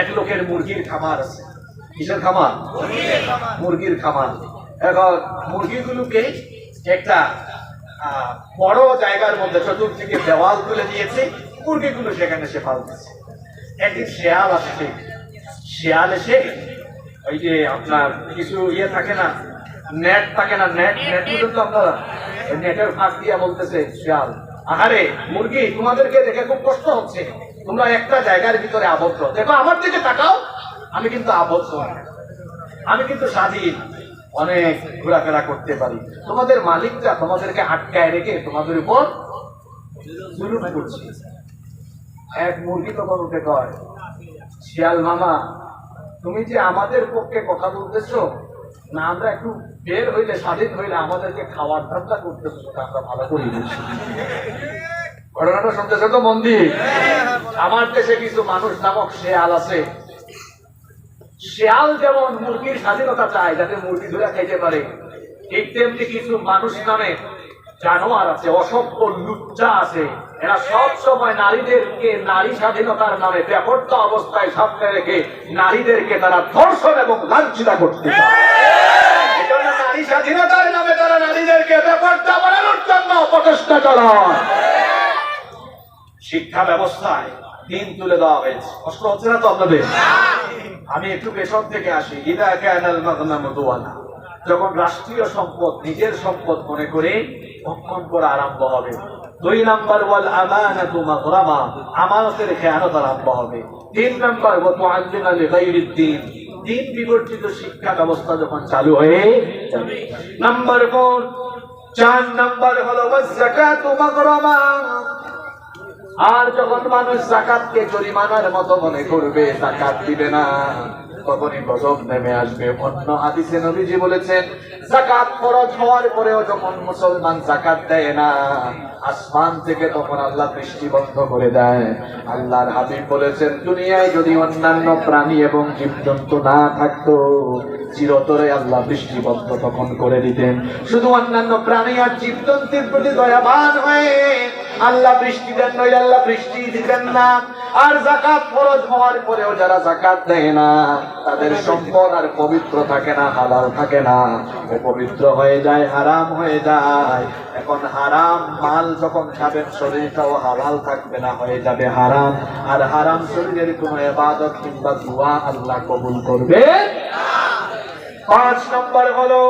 এক লোকের মুরগির খামার আছে। কিসের খামার? মুরগির খামার। এখন মুরগিগুলোকে একটা বড় জায়গার মধ্যে চতুর্দিকে দেওয়াল তুলে দিয়েছে। মুরগিগুলো সেখানে সে পালতেছে। একদিন শেয়াল আসছে। শেয়াল এসে ওই যে আপনার কিছু ইয়ে থাকে না নেট থাকে না নেট নেট বুঝেন তো আপনারা নেটের ফাঁক দিয়া বলতেছে শেয়াল, আহারে, মুরগি, তোমাদেরকে দেখে খুব কষ্ট হচ্ছে। তোমরা একটা জায়গার ভিতরে আবদ্ধ। দেখো, আমার দিকে তাকাও, আমি কিন্তু আবদ্ধ। আমি কিন্তু স্বাধীন। অনেক ঘোরাফেরা করতে পারি। তোমাদের মালিকটা তোমাদেরকে আটকায় রেখে তোমাদের উপর জুলুম করছে। এক মুরগি তখন উঠে কয় শিয়াল মামা, তুমি যে আমাদের পক্ষে কথা বলতেছো, না, আমরা একটু বের হইলে, স্বাধীন হইলে আমাদেরকে খাওয়ার ধান্দা করতেছো আমরা ভালো করি ঘটনাটা শুনতেছে তো, মন্দির? আমার দেশে কিছু মানুষ নামক শেয়াল আছে। শেয়াল যেমন মুরগির স্বাধীনতা চায়, যাতে মুরগি ধরে খাইতে পারে, ঠিক তেমনি কিছু মানুষ নামে জানোয়ার আছে, অসভ্য লুচ্চা আছে। এরা সব সময় নারীদেরকে নারী স্বাধীনতার নামে ব্যাপর্ত অবস্থায় সামনে রেখে নারীদেরকে তারা ধর্ষণ এবং লাঞ্ছিতা করতে নারী স্বাধীনতার নামে তারা নারীদেরকে ব্যাপারটা বানানোর জন্য প্রচেষ্টা শিক্ষা ব্যবস্থায় দিন তুলে দেওয়া হয়েছে। কষ্ট হচ্ছে না তো আপনাদের? আমি একটু পেছন থেকে আসি। ইদা ক্যানাল মাগনাম দোয়ানা যখন রাষ্ট্রীয় সম্পদ, নিজের সম্পদ মনে করে ভক্ষণ করা আরম্ভ হবে, দুই নাম্বার ওয়াল আমানাতু মাগরামা, আমানতের খেয়ানত আরম্ভ হবে। তিন নাম্বার ওয়া তুআল্লিমা লিগাইরিদ দ্বীন দিন বিবর্তিত শিক্ষা ব্যবস্থা যখন চালু হয়ে যাবে। নাম্বার ফোর, চার নাম্বার হলো ওয়াজ মাগরামা। আর যখন মানুষ জাকাতকে জরিমানার মতো মনে করবে, জাকাত দিবে না। তখনই গজব নেমে আসবে অন্য হাদিসে নবীজি বলেছেন, জাকাত ফরজ হওয়ার পরেও যখন মুসলমান জাকাত দেয় না, আসমান থেকে তখন আল্লাহ বৃষ্টি বন্ধ করে দেয়। আল্লাহর হাবিব বলেছেন, দুনিয়ায় যদি অন্যান্য প্রাণী এবং জীবজন্তু না থাকতো চিরতরে আল্লাহ বৃষ্টি বন্ধ তখন করে দিতেন। শুধু অন্যান্য প্রাণী আর জীবজন্তুর প্রতি দয়াবান হয়ে আল্লাহ বৃষ্টি দেন, নইলে আল্লাহ বৃষ্টি দিতেন না। আর জাকাত ফরজ হওয়ার পরেও যারা জাকাত দেয় না, তাদের সম্পদ আর পবিত্র থাকে না, হালাল থাকে না। অপবিত্র হয়ে যায়, হারাম হয়ে যায়। এখন হারাম মাল যখন খাবেন, শরীরটাও হালাল থাকবে না, হয়ে যাবে হারাম। আর হারাম শরীরের কোন এবাদত কিংবা দোয়া আল্লাহ কবুল করবে পাঁচ নম্বর হলো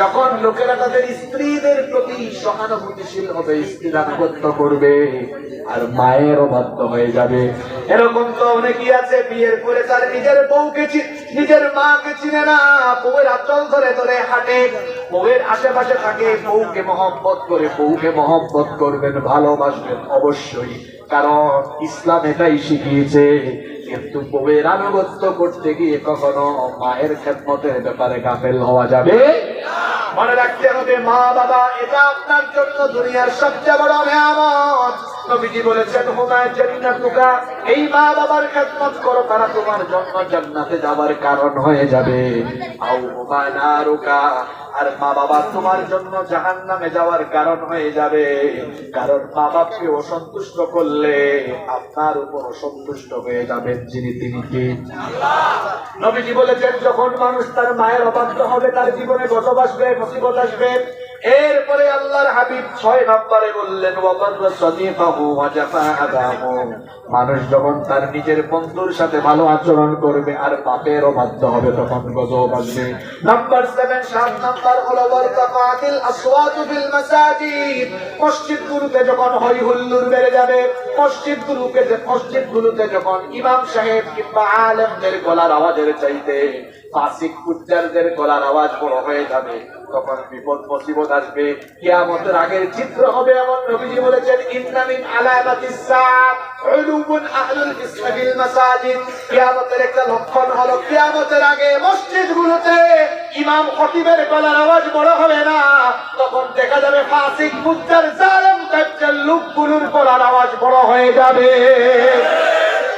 যখন লোকেরা তাদের স্ত্রীদের প্রতি সহানুভূতিশীল হবে, স্ত্রী করবে আর মায়ের অবাধ্য হয়ে যাবে। এরকম তো অনেকই আছে, বিয়ের পরে তার নিজের বউকে নিজের মাকে চিনে না, বউয়ের আচল ধরে ধরে হাঁটে। বউয়ের আশেপাশে থাকে, বউকে মহব্বত করে, বউকে মহব্বত করবেন, ভালোবাসবেন অবশ্যই। কারণ ইসলাম এটাই শিখিয়েছে কিন্তু বউয়ের আনুগত্য করতে গিয়ে কখনো মায়ের খেদমতের ব্যাপারে গাফেল হওয়া যাবে? মনে রাখতে হবে, মা, বাবা, এটা আপনার জন্য দুনিয়ার সবচেয়ে বড় নিয়ামত। নবীজি বলেছেন হুমায় জান্নাতুকা এই মা বাবার খেদমত করো, তারা তোমার জন্য জান্নাতে যাওয়ার কারণ হয়ে যাবে। আর মা বাবা তোমার জন্য জাহান নামে যাওয়ার কারণ হয়ে যাবে। কারণ মা বাপকে অসন্তুষ্ট করলে আপনার উপর অসন্তুষ্ট হয়ে যাবেন যিনি তিনি নবীজি বলেছেন, যখন মানুষ তার মায়ের অবাধ্য হবে, তার জীবনে গজব আসবে মুসিবত আসবে। এরপরে আল্লাহর হাবিব ছয় নম্বরে বললেন মানুষ যখন তার নিজের বন্ধুর সাথে ভালো আচরণ করবে, আর পাপের অবাধ্য হবে তখন গজব মাসাজিদ। মসজিদগুলোতে যখন হই হুল্লোড় বেড়ে যাবে মসজিদগুলোকে মসজিদগুলোতে যখন ইমাম সাহেব কিংবা আলেমদের গলার আওয়াজের চাইতে ফাসিক কুচ্চারদের গলার আওয়াজ বড় হয়ে যাবে। তখন বিপদ মুসিবত আসবে। কিয়ামতের আগের চিত্র হবে এমন। নবীজি বলেছেন, ইন্না মিন আলামাতিস সাআত আহলুল ইসমি ফিল মাসাজিদ। কিয়ামতের একটা লক্ষণ হলো, কিয়ামতের আগে মসজিদগুলোতে ইমাম খতিবের গলার আওয়াজ বড় হবে না। তখন দেখা যাবে ফাসিক কুচ্চার জালেম কাচ্চার লোকগুলোর গলার আওয়াজ বড় হয়ে যাবে।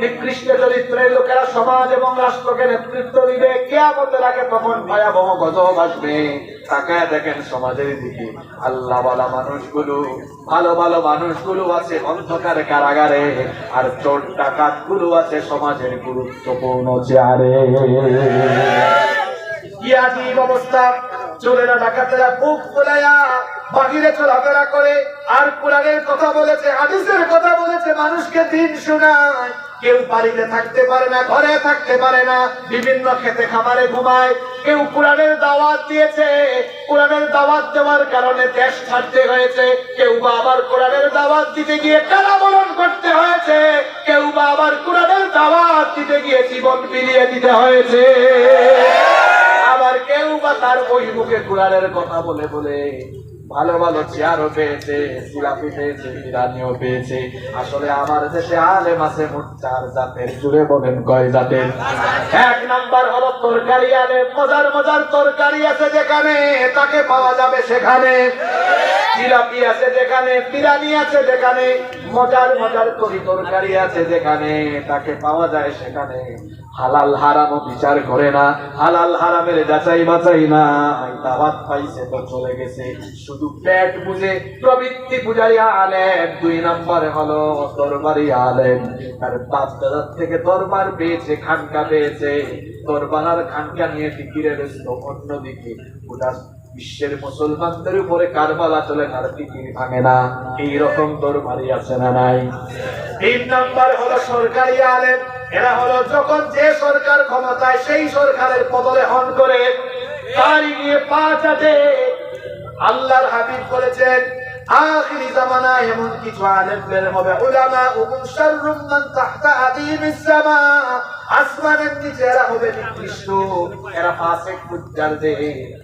নিকৃষ্ট চরিত্রের লোকেরা সমাজ এবং রাষ্ট্রকে নেতৃত্ব দিবে। কেয়ামতের আগে তখন ভয়াবহ গজব আসবে। তাকায় দেখেন সমাজের দিকে। আল্লাহ বালা মানুষগুলো, ভালো ভালো মানুষগুলো আছে অন্ধকার কারাগারে, আর চোর ডাকাতগুলো আছে সমাজের গুরুত্বপূর্ণ চেয়ারে। কি আজীব অবস্থা! চোরেরা ডাকাতেরা বুক ফুলাইয়া বাহিরে চলাফেরা করে। আর কোরআনের কথা বলেছে, হাদিসের কথা বলেছে, মানুষকে দিন শোনায়। কেউ বাড়িতে থাকতে পারে না, ঘরে থাকতে পারে না, বিভিন্ন খেতে খামারে ঘুমায়। কেউ কোরআনের দাওয়াত দিয়েছে, কোরআনের দাওয়াত দেওয়ার কারণে দেশ ছাড়তে হয়েছে। কেউ বা আবার কোরআনের দাওয়াত দিতে গিয়ে কারাবরণ করতে হয়েছে। কেউ বা আবার কোরআনের দাওয়াত দিতে গিয়ে জীবন বিলিয়ে দিতে হয়েছে। আবার কেউ বা তার ওই মুখে কোরআনের কথা বলে বলে ভালো ভালো চেয়ারও পেয়েছে জিলাপি পেয়েছে, বিরিয়ানিও পেয়েছে। আসলে আমার দেশে আলেম আছে মোট চার জাতের, জুড়ে বলেন কয় জাতের। এক নাম্বার হলো তরকারি আলেম, মজার মজার তরকারি আছে যেখানে, তাকে পাওয়া যাবে সেখানে। জিলাপি আছে যেখানে, বিরিয়ানি আছে যেখানে, মজার মজার তরি তরকারি আছে যেখানে, তাকে পাওয়া যায় সেখানে। হালাল হারামও বিচার করে না, হালাল হারামের যাচাই বাছাই না। দাওয়াত পাইছে তো চলে গেছে। শুধু পেট বুঝে প্রবৃত্তি পূজারি আলেম, দুই নম্বরে হলো দরবারি আলেম। তার বাপ দাদার থেকে দরবার পেয়েছে, খানকা পেয়েছে। দরবার আর খানকা নিয়ে ফিকিরে ব্যস্ত অন্যদিকে। গোটা বিশ্বের মুসলমানদের উপরে কারবালা চলে তার ফিকির ভাঙে না। এইরকম দরবারি আছে না নাই? তিন নাম্বার হলো সরকারি আলেম। এরা হলো যখন যে সরকার ক্ষমতায়, সেই সরকারের পদলে হন করে। তারই নিয়ে পা চাটে। আল্লাহর হাবিব করেছেন আখিরি জামানায় এমন কিছু আলেম বের হবে। উলামা উকুম শাররুম মান তাহতা আদিমিস সামা। আসমানের নিচে এরা হবে নিকৃষ্ট। এরা ফাসিক ফুজ্জারদের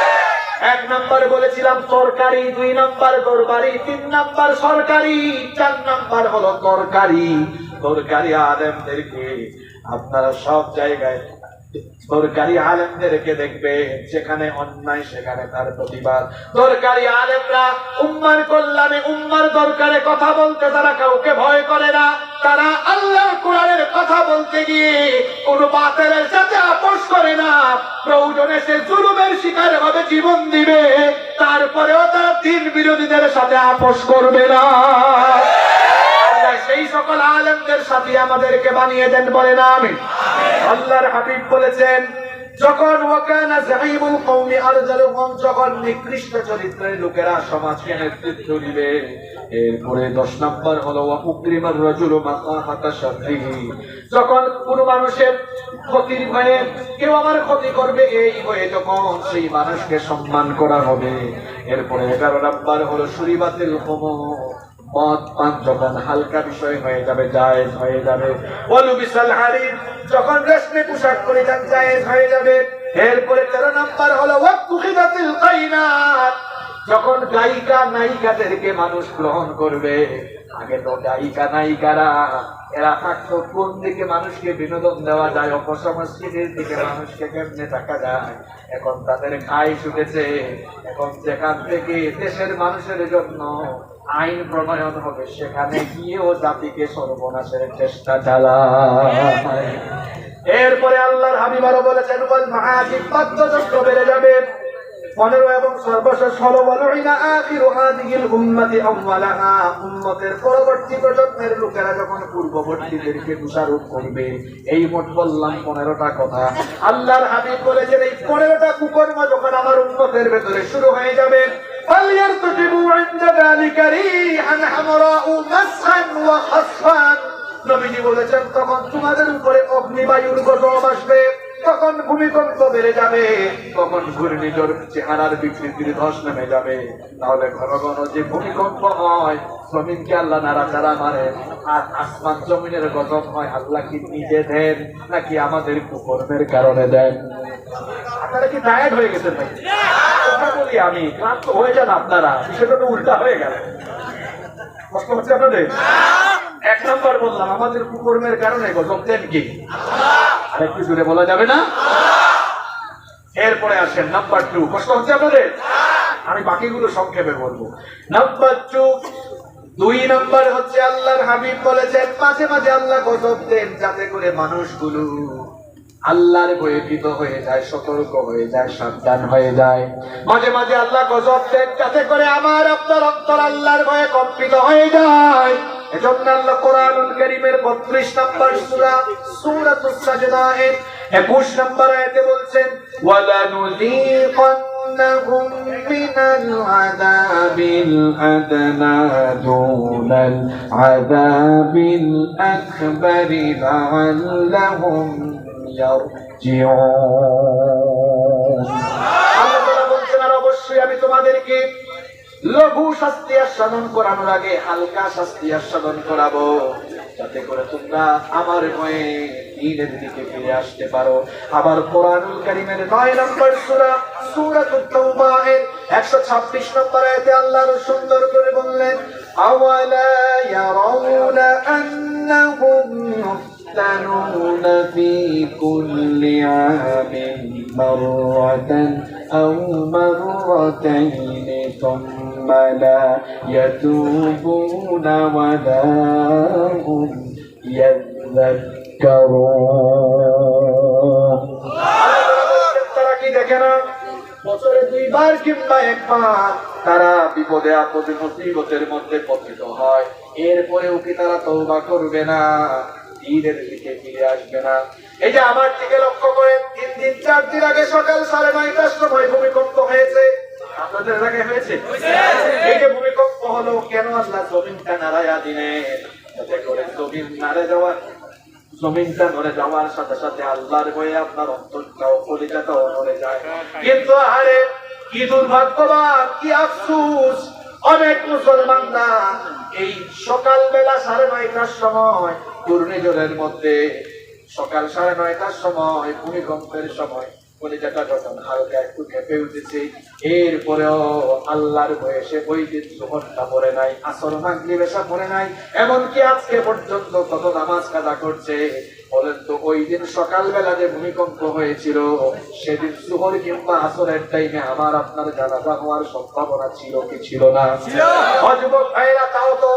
এক নম্বর বলেছিলাম তরকারি দুই নম্বর দরবারি তিন নম্বর সরকারি, চার নম্বর হলো তরকারি। তরকারি আলেমদেরকে আপনারা সব জায়গায় তরকারি আলেমদেরকে দেখবে যেখানে অন্যায় সেখানে তার প্রতিবাদ। তরকারি আলেমরা উম্মার কল্যাণে উম্মার দরকারে কথা বলতে তারা কাউকে ভয় করে না। তারা আল্লাহর কোরআনের কথা বলতে গিয়ে কোনো বাতেলের সাথে আপোষ করে না। প্রয়োজনে সে জুলুমের শিকার হবে জীবন দিবে। তারপরেও তারা দিন বিরোধীদের সাথে আপোষ করবে না। আল্লাহ সেই সকল আলেমদের সাথে আমাদেরকে বানিয়ে দেন বলে না আমি আল্লাহর হাবিব বলেছেন যখন ওয়াকানা কওমি আরজালুহুম, যখন নিকৃষ্ট চরিত্রের লোকেরা সমাজকে নেতৃত্ব দিবে, এরপরে দশ নম্বর হলো ওয়া উকরিমার যখন কোন মানুষের ক্ষতির ভয়ে কেউ আমার ক্ষতি করবে, এই হয়ে যখন সেই মানুষকে সম্মান করা হবে। এরপরে এগারো নম্বর হলো সুরিবাতিল হোমো মদ পান যখন হালকা বিষয় হয়ে যাবে, জায়েজ হয়ে যাবে। যখন রেশমি পোশাক পরিধান জায়েজ হয়ে যাবে। এরপরে তেরো নাম্বার হলো ওয়াকুখিদাতিল কাইনাত, যখন গায়িকা নায়িকাদেরকে মানুষ গ্রহণ করবে। আগে তো গায়িকা নায়িকারা, এরা থাকতো কোন দিকে মানুষকে বিনোদন দেওয়া যায় অপসংস্কৃতির দিকে মানুষকে কেমনে টাকা যায়? এখন তাদের খাই ছুটেছে এখন যেখান থেকে দেশের মানুষের জন্য আইন প্রণয়ন হবে, সেখানে গিয়েও জাতিকে সর্বনাশের চেষ্টা চালায়। এরপরে আল্লাহর হাবিব আরও বলেছেন বল বেড়ে যাবে। পনেরো এবং সর্বশেষ হলো হাদিহিল উম্মতি আউয়ালাহা উম্মতের পরবর্তী প্রজন্মের লোকেরা যখন পূর্ববর্তীদেরকে দোষারোপ করবে, এই মোট বললাম পনেরোটা কথা। আল্লাহর হাবিব বলেছেন, এই পনেরোটা কুকর্ম যখন আমার উম্মতের ভেতরে শুরু হয়ে যাবে فليرتقبوا عند ذلك ريحا حمراء مسخا وخصفا নবীজি বলেছেন তখন তোমাদের উপরে অগ্নিবায়ুর গজব আসবে তখন ভূমিকম্প বেড়ে যাবে তখন ঘূর্ণিঝড় চেহারার বিকৃতির ধস নেমে যাবে তাহলে ঘন ঘন যে ভূমিকম্প হয় জমিনকে আল্লাহ নাড়াচাড়া মারে আর আসমান জমিনের গজব হয় আল্লাহ কি নিজে দেন নাকি আমাদের কুকর্মের কারণে দেন আপনারা কি টায়ার্ড হয়ে গেছেন নাকি কথা আমি। ক্লান্ত হয়ে যান আপনারা, বিষয়টা তো উল্টা হয়ে গেল। কষ্ট হচ্ছে আপনাদের? এক নম্বর বললাম, আমাদের কুকর্মের কারণে গজব দেন কি? আরেকটু জুড়ে বলা যাবে না? এরপরে আসেন নাম্বার টু কষ্ট হচ্ছে আপনাদের? আমি বাকিগুলো সংক্ষেপে বলব। নাম্বার টু দুই নাম্বার হচ্ছে আল্লাহর হাবিব বলেছেন, মাঝে মাঝে আল্লাহ গজব দেন, যাতে করে মানুষগুলো আল্লাহর ভয়ে ভীত হয়ে যায়, সতর্ক হয়ে যায়, সাবধান হয়ে যায়। মাঝে মাঝে আল্লাহ গজব যাতে করে আমার আপনার অন্তর আল্লাহর ভয়ে কম্পিত হয়ে যায়। এজন্য আল্লাহ কোরআনুল কারীমের 32 নম্বর সূরা, সূরাতুস সাজদায়ের 21 নম্বর আয়াতে বলছেন ওয়ালা নুযীকান্নাহুম মিনাল অবশ্যই আমি তোমাদেরকে লঘু শাস্তি আস্বাদন করানোর আগে হালকা শাস্তি আস্বাদন করাবো, যাতে করে তোমরা আমার ভয়ে দিনের দিকে ফিরে আসতে পারো। আবার কোরআনুল কারীমের 9 নম্বর সূরা, সূরাতুত তাওবা এর 126 নম্বর আয়াতে আল্লাহ সুন্দর করে বললেন, আওয়ালা ইয়ারাউনা আন্নাহুম يفتنون في كل عام مرة أو مرتين ثم لا يتوبون ولا هم يذكرون তারা কি দেখে না বছরে দুইবার কিংবা একবার তারা বিপদে আপদে মুসিবতের মধ্যে পতিত হয় এরপরেও কি তারা তওবা করবে না ঈদের দিকে ফিরে আসবে না। এই যে আমার দিকে লক্ষ্য করে তিন দিন চার দিন আগে সকাল সাড়ে নয়টার সময় ভূমিকম্প হয়েছে। আপনাদের এলাকায় হয়েছে? এই যে ভূমিকম্প হলো কেন আল্লাহ জমিনটা নাড়াইয়া দিনে যাতে করে জমিন নাড়ে যাওয়ার জমিনটা নড়ে যাওয়ার সাথে সাথে আল্লাহর বয়ে আপনার অন্তরটাও কলিজাটাও নড়ে যায়। কিন্তু আরে কি দুর্ভাগ্যবান কি আফসুস অনেক মুসলমানরা এই সকালবেলা সাড়ে নয়টার সময় ঘূর্ণিঝড়ের মধ্যে সকাল সাড়ে নয়টার সময় ভূমিকম্পের সময় কলিজাটা যখন হালকা একটু কেঁপে উঠেছে এরপরেও আল্লাহর বয়সে ওই দিন জোহরটা পড়ে নাই আসর মাগরিব এসা পড়ে নাই। এমনকি আজকে পর্যন্ত কত নামাজ কাজা করছে বলেন তো ওই দিন সকালবেলা যে ভূমিকম্প হয়েছিল সেদিন সুহর কিংবা আসরের টাইমে আমার আপনার জানাজা হওয়ার সম্ভাবনা ছিল কি ছিল না? অযুবক ভাইরা তাও তো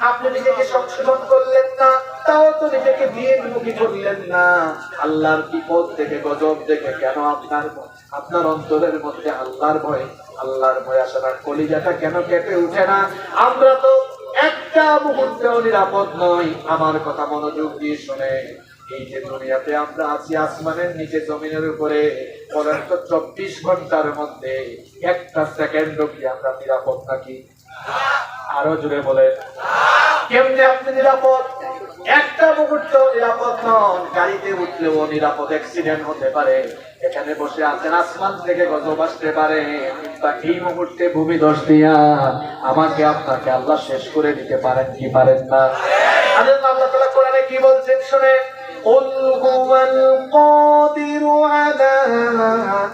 আপনি নিজেকে সংশোধন করলেন না, তাও তো নিজেকে বিয়েমুখী করলেন না। আল্লাহর বিপদ থেকে গজব দেখে কেন আপনার আপনার অন্তরের মধ্যে আল্লাহর ভয় আল্লাহর ভয় আসে না কলিজাটা কেন কেঁপে উঠে না? আমরা তো একটা মুহূর্তেও নিরাপদ নই। আমার কথা মনোযোগ দিয়ে শুনে, এই যে দুনিয়াতে আমরা আছি আসমানের নিচে জমিনের উপরে বলেন তো চব্বিশ ঘণ্টার মধ্যে একটা সেকেন্ড কি আমরা নিরাপদ থাকি? আরও জুড়ে বলে। কেমনে আপনি নিরাপদ? একটা মুহূর্ত নিরাপদ নন গাড়িতে উঠলেও নিরাপদ অ্যাক্সিডেন্ট হতে পারে। এখানে বসে আছেন আসমান থেকে গজব আসতে পারে। কিংবা এই মুহূর্তে ভূমি দোষ দিয়া আমাকে আপনাকে আল্লাহ শেষ করে দিতে পারেন কি পারেন না? আল্লাহ আল্লাহ তাআলা কোরআনে কি বলছেন শুনে قل هو القادر على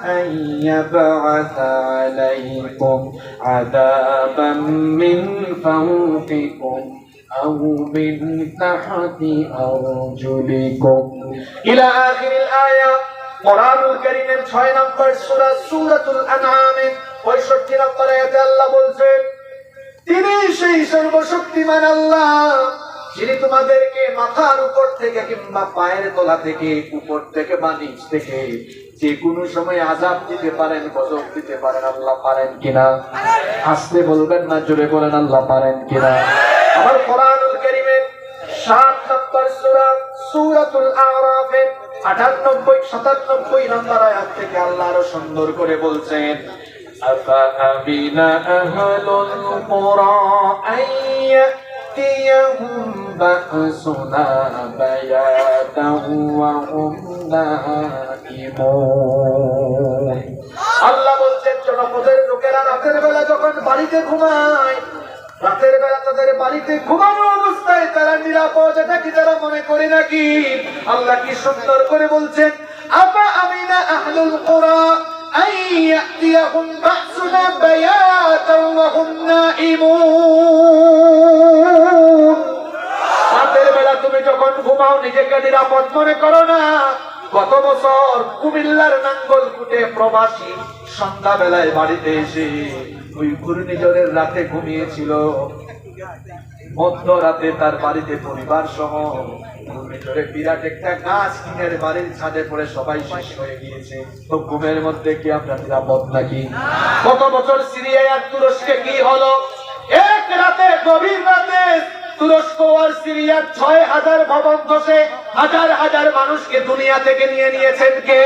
أن يبعث عليكم عذابا من فوقكم أو من تحت أرجلكم إلى آخر الآية কোরআনুল কারীমের 6 নম্বর সূরা সূরাতুল আনআমে 65 নম্বর আয়াতে আল্লাহ বলছেন তিনি সেই সর্বশক্তিমান আল্লাহ যিনি তোমাদেরকে মাথার উপর থেকে কিংবা পায়ের তলা থেকে উপর থেকে বা নিচ থেকে যে কোনো সময় আজাব দিতে পারেন গজব দিতে পারেন আল্লাহ পারেন কিনা আসতে বলবেন না জোরে বলেন আল্লাহ পারেন কিনা আমার কোরআনুল কারীমের সাত নম্বর সূরা সূরাতুল আরাফের আটানব্বই সাতানব্বই নম্বর আয়াত থেকে আল্লাহ আরো সুন্দর করে বলছেন أفأمن أهل القرى أن يأتيهم بأسنا بياتا وهم نائمون আল্লাহ বলছেন জনপদের লোকেরা রাতের বেলা যখন বাড়িতে ঘুমায় রাতের বেলা তাদের বাড়িতে ঘুমানো অবস্থায় তারা নিরাপদ এটা কি তারা মনে করে নাকি আল্লাহ কি সুন্দর করে বলছেন আপা আমিনা আহলুল কোরআ أن يأتيهم بأسنا بياتا وهم نائمون রাতের বেলা তুমি যখন ঘুমাও নিজেকে নিরাপদ মনে করো না গত বছর কুমিল্লার নাঙ্গল কুটে প্রবাসী সন্ধ্যা বেলায় বাড়িতে এসে ওই ঘূর্ণিঝড়ের রাতে ঘুমিয়েছিল মধ্যরাতে তার বাড়িতে পরিবার সহ ঘূর্ণিঝড়ে বিরাট বছর সিরিয়ায় তুরস্কে কি হলো? এক রাতে, গভীর রাতে তুরস্ক সিরিয়ার ছয় হাজার ভবন ধসে হাজার হাজার মানুষকে দুনিয়া থেকে নিয়ে নিয়েছেন কে?